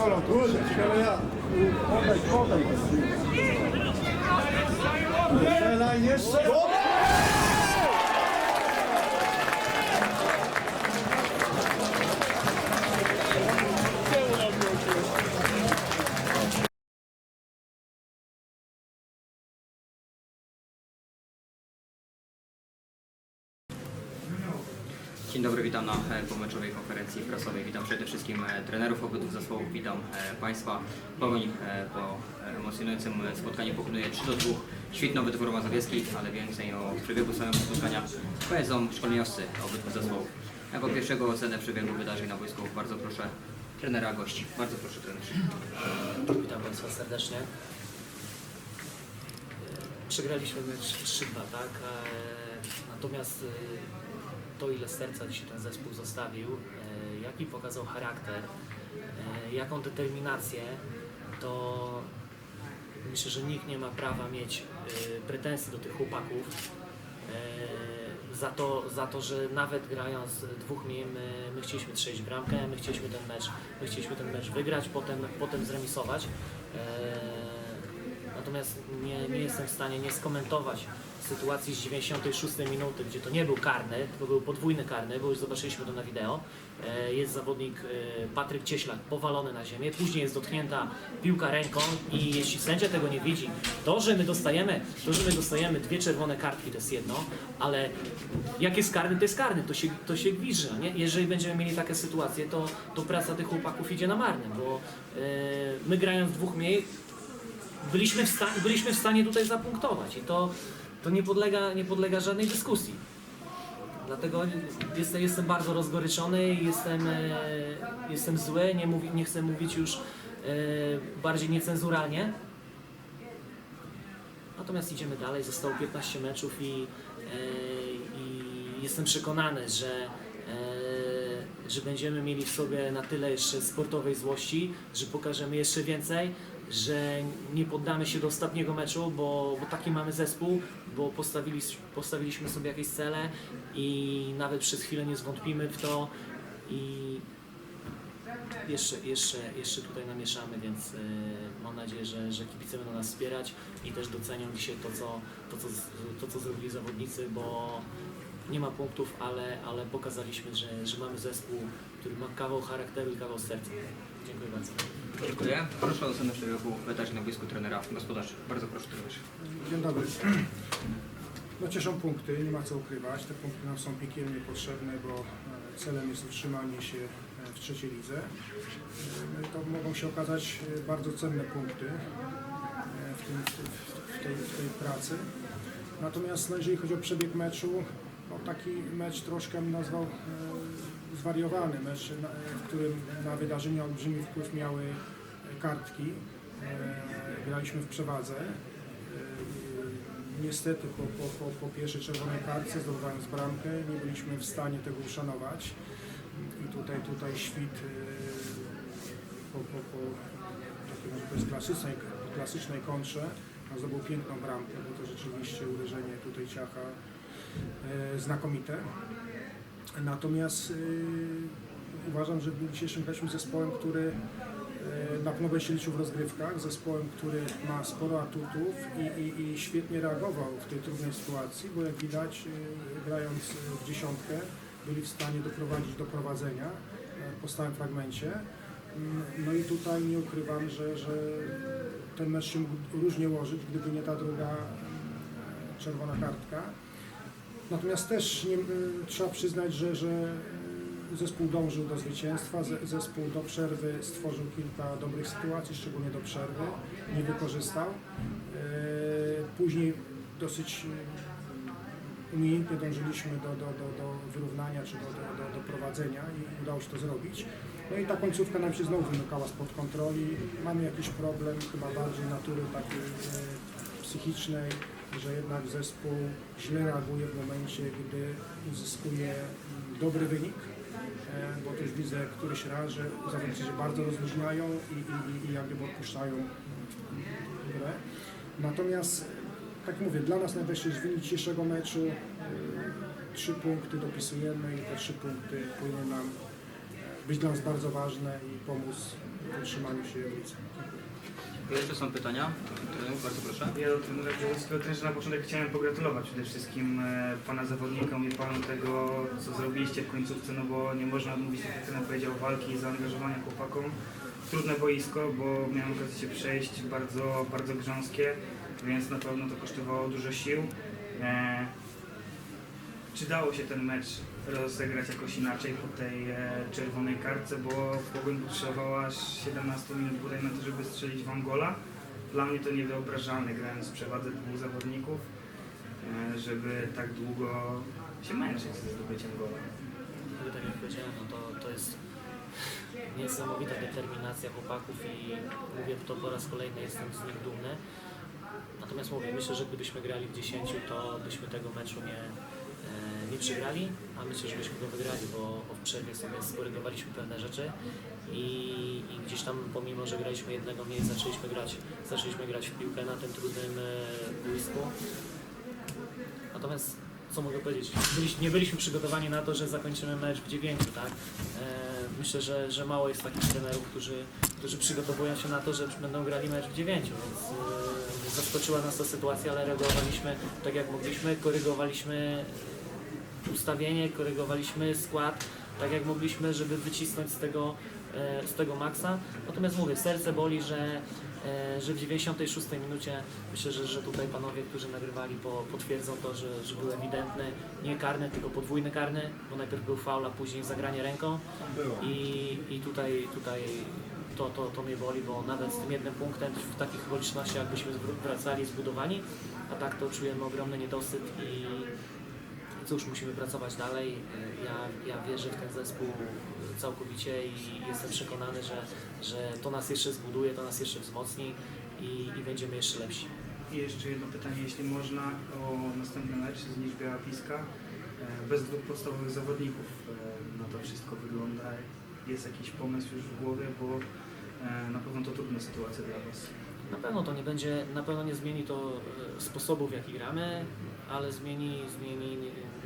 też dla siebie życzę. Strzelaj jeszcze! Dzień dobry, witam na e, pomeczowej konferencji prasowej. Witam przede wszystkim e, trenerów obydwu zespołów, witam e, Państwa. Pogoń po emocjonującym spotkaniu pokonuje 3 do 2 świetną wytwór Mazowiecki, ale więcej o przebiegu samego spotkania powiedzą szkoleniowcy obydwu zespołów. Jako pierwszego ocenę przebiegu wydarzeń na boisku bardzo proszę trenera gości. Bardzo proszę trenerze. Witam Państwa serdecznie. Przegraliśmy mecz 3-2, tak? Natomiast e, to, ile serca dzisiaj ten zespół zostawił, e, jaki pokazał charakter, e, jaką determinację, to myślę, że nikt nie ma prawa mieć e, pretensji do tych chłopaków. Za to, za to, że nawet grając dwóch mniej, my, my chcieliśmy strzelić bramkę, my chcieliśmy ten mecz, my chcieliśmy ten mecz wygrać, potem, potem zremisować. Natomiast nie, nie jestem w stanie nie skomentować sytuacji z 96 minuty, gdzie to nie był karny, tylko był podwójny karny, bo już zobaczyliśmy to na wideo. E, Jest zawodnik e, Patryk Cieślak powalony na ziemię, później jest dotknięta piłka ręką i jeśli sędzia tego nie widzi, to, że my dostajemy, to, że my dostajemy dwie czerwone kartki, to jest jedno, ale jak jest karny, to jest karny, to się, to się gwizdże, nie? Jeżeli będziemy mieli takie sytuacje, to, to praca tych chłopaków idzie na marne, bo e, my grając dwóch mniej, byliśmy w, byliśmy w stanie tutaj zapunktować i to, to nie, podlega, nie podlega żadnej dyskusji. Dlatego jestem, jestem bardzo rozgoryczony, jestem, e, jestem zły, nie, mówi, nie chcę mówić już e, bardziej niecenzuralnie. Natomiast idziemy dalej, zostało 15 meczów i, e, i jestem przekonany, że, że będziemy mieli w sobie na tyle jeszcze sportowej złości, że pokażemy jeszcze więcej, że nie poddamy się do ostatniego meczu, bo, bo taki mamy zespół, bo postawili, postawiliśmy sobie jakieś cele i nawet przez chwilę nie zwątpimy w to i jeszcze, jeszcze, jeszcze tutaj namieszamy, więc y, mam nadzieję, że, że kibice będą nas wspierać i też docenią dzisiaj to, co, to, co, to, co zrobili zawodnicy, bo nie ma punktów, ale, ale pokazaliśmy, że, że mamy zespół, który ma kawał charakteru i kawał serca. Dziękuję bardzo. Dziękuję. Proszę o ocenę przebiegu wydarzeń na boisku trenera gospodarzy. Bardzo proszę trenerze. Dzień dobry. No cieszą punkty, nie ma co ukrywać. Te punkty nam są piekielnie potrzebne, bo e, celem jest utrzymanie się e, w trzeciej lidze. E, No i to mogą się okazać bardzo cenne punkty w, tym, w, tej, w tej pracy. Natomiast no, jeżeli chodzi o przebieg meczu, no, taki mecz troszkę nazwał e, zwariowany mecz, na, w którym na wydarzenia olbrzymi wpływ miały e, kartki. E, graliśmy w przewadze. E, Niestety po, po, po, po pierwszej czerwonej kartce zdobywając bramkę nie byliśmy w stanie tego uszanować i tutaj, tutaj świt e, po, po, po takiej klasycznej, klasycznej kontrze no, zdobył piękną bramkę, bo to rzeczywiście uderzenie tutaj ciacha znakomite. Natomiast e, uważam, że w dniu dzisiejszym graliśmy zespołem, który e, na pewno się liczył w rozgrywkach, zespołem, który ma sporo atutów i, i, i świetnie reagował w tej trudnej sytuacji, bo jak widać, e, grając w dziesiątkę, byli w stanie doprowadzić do prowadzenia e, po stałym fragmencie. Mm, No i tutaj nie ukrywam, że, że ten mecz się mógł różnie łożyć, gdyby nie ta druga czerwona kartka. Natomiast też nie, y, trzeba przyznać, że, że y, zespół dążył do zwycięstwa, ze- zespół do przerwy stworzył kilka dobrych sytuacji, szczególnie do przerwy, nie wykorzystał. E, Później dosyć e, umiejętnie dążyliśmy do, do, do, do wyrównania czy do, do, do, do prowadzenia i udało się to zrobić. No i ta końcówka nam się znowu wymykała spod kontroli. Mamy jakiś problem, chyba bardziej natury takiej e, psychicznej, że jednak zespół źle reaguje w momencie, gdy uzyskuje dobry wynik. E, Bo też widzę któryś raz, że zawodnicy się bardzo rozluźniają i, i, i, odpuszczają grę. Natomiast, tak mówię, dla nas najważniejsze jest wynik dzisiejszego meczu. E, Trzy punkty dopisujemy i te trzy punkty powinny nam e, być dla nas bardzo ważne i pomóc w utrzymaniu się Jawlicy. Czy są pytania? Trenerów, bardzo proszę. Ja do trenera Biełowskiego też na początek chciałem pogratulować przede wszystkim e, Pana zawodnikom i Panu tego, co zrobiliście w końcówce, no bo nie można odmówić, jak trener powiedział, walki i zaangażowania chłopakom. Trudne boisko, bo miałem okazję się przejść, bardzo, bardzo grząskie, więc na pewno to kosztowało dużo sił. Czy dało się ten mecz rozegrać jakoś inaczej po tej e, czerwonej kartce, bo Pogoń potrzebowała aż 17 minut bodaj na to, żeby strzelić wam gola. Dla mnie to niewyobrażalne, grając w przewadze dwóch zawodników, e, żeby tak długo się męczyć ze zdobyciem gola. Ale tak jak powiedziałem, no to, to jest niesamowita determinacja chłopaków i mówię to po raz kolejny, jestem z nich dumny. Natomiast mówię, myślę, że gdybyśmy grali w 10, to byśmy tego meczu nie, nie przegrali, a myślę, że byśmy go wygrali, bo, w przerwie sobie skorygowaliśmy pewne rzeczy i, i gdzieś tam pomimo, że graliśmy jednego mniej, zaczęliśmy grać, zaczęliśmy grać w piłkę na tym trudnym e, boisku. Natomiast co mogę powiedzieć? Nie byliśmy przygotowani na to, że zakończymy mecz w dziewięciu, tak? E, myślę, że, że mało jest takich trenerów, którzy, którzy przygotowują się na to, że będą grali mecz w dziewięciu, więc e, zaskoczyła nas ta sytuacja, ale reagowaliśmy tak jak mogliśmy, korygowaliśmy ustawienie, korygowaliśmy skład tak jak mogliśmy, żeby wycisnąć z tego, e, z tego maksa. Natomiast mówię, serce boli, że, e, że w 96 minucie myślę, że, że tutaj panowie, którzy nagrywali po, potwierdzą to, że, że był ewidentny, nie karny, tylko podwójny karny, bo najpierw był faul, a później zagranie ręką i, i tutaj, tutaj to, to, to mnie boli, bo nawet z tym jednym punktem w takich okolicznościach byśmy wracali zbudowani, a tak to czujemy ogromny niedosyt i cóż, musimy pracować dalej. Ja, ja wierzę w ten zespół całkowicie i jestem przekonany, że, że to nas jeszcze zbuduje, to nas jeszcze wzmocni i, i będziemy jeszcze lepsi. I jeszcze jedno pytanie, jeśli można, o następny mecz z Niż Biała Piska. E, Bez dwóch podstawowych zawodników e, na to wszystko wygląda. Jest jakiś pomysł już w głowie, bo e, na pewno to trudna sytuacja dla Was. Na pewno to nie będzie, na pewno nie zmieni to e, sposobu w jaki gramy, ale zmieni, zmieni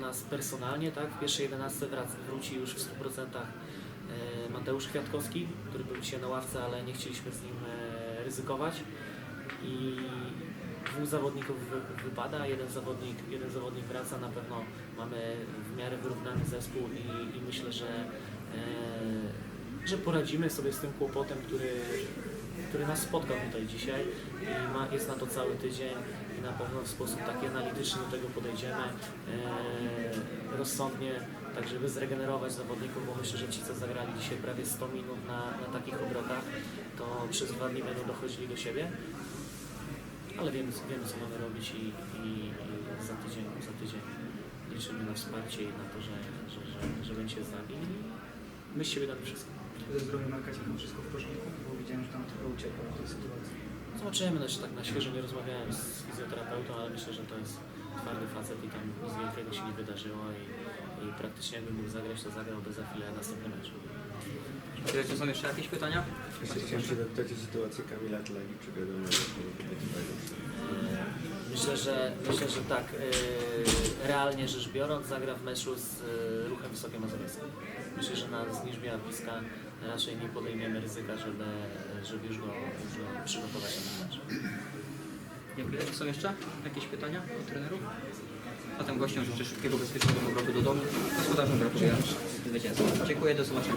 nas personalnie, tak? W pierwszej 11 wrac, wróci już w 100% e, Mateusz Kwiatkowski, który był dzisiaj na ławce, ale nie chcieliśmy z nim e, ryzykować i dwóch zawodników wy, wypada, jeden zawodnik, jeden zawodnik wraca, na pewno mamy w miarę wyrównany zespół i, i myślę, że, e, że poradzimy sobie z tym kłopotem, który, który nas spotkał tutaj dzisiaj i ma, jest na to cały tydzień na pewno w sposób taki analityczny do tego podejdziemy, e, rozsądnie, tak żeby zregenerować zawodników, bo myślę, że ci, co zagrali dzisiaj prawie 100 minut na, na takich obrotach, to przez dwa dni będą dochodzili do siebie, ale wiemy, wiemy co mamy robić i, i, i za, tydzień, za tydzień liczymy na wsparcie i na to, że, że, że, że będzie z nami my z siebie damy wszystko. Ze zdrowiem Marka wszystko w porządku, bo widziałem, że tam trochę uciekło w tej sytuacji. Zobaczymy, też tak na świeżo nie rozmawiałem z fizjoterapeutą, ale myślę, że to jest twardy facet i tam nic wielkiego się nie wydarzyło i, i praktycznie jakby mógł zagrać, to zagrałby za chwilę następny mecz. Czy są jeszcze jakieś pytania? Jeszcze chciałem się zapytać o sytuację Kamila Tlagi, czy wiadomo, Myślę, że myślę, że tak, yy, realnie rzecz biorąc, zagra w meczu z yy, ruchem Wysokie Mazowieckie. Myślę, że na zniżbie Piska raczej nie podejmiemy ryzyka, żeby, żeby już, go, już go przygotować na ten mecz. Dziękuję. Czy są jeszcze jakieś pytania do trenerów? Zatem gościom życzę szybkiego, bezpiecznego powrotu do domu. Gospodarzom gratuluję zwycięstwa. Dziękuję, do zobaczenia.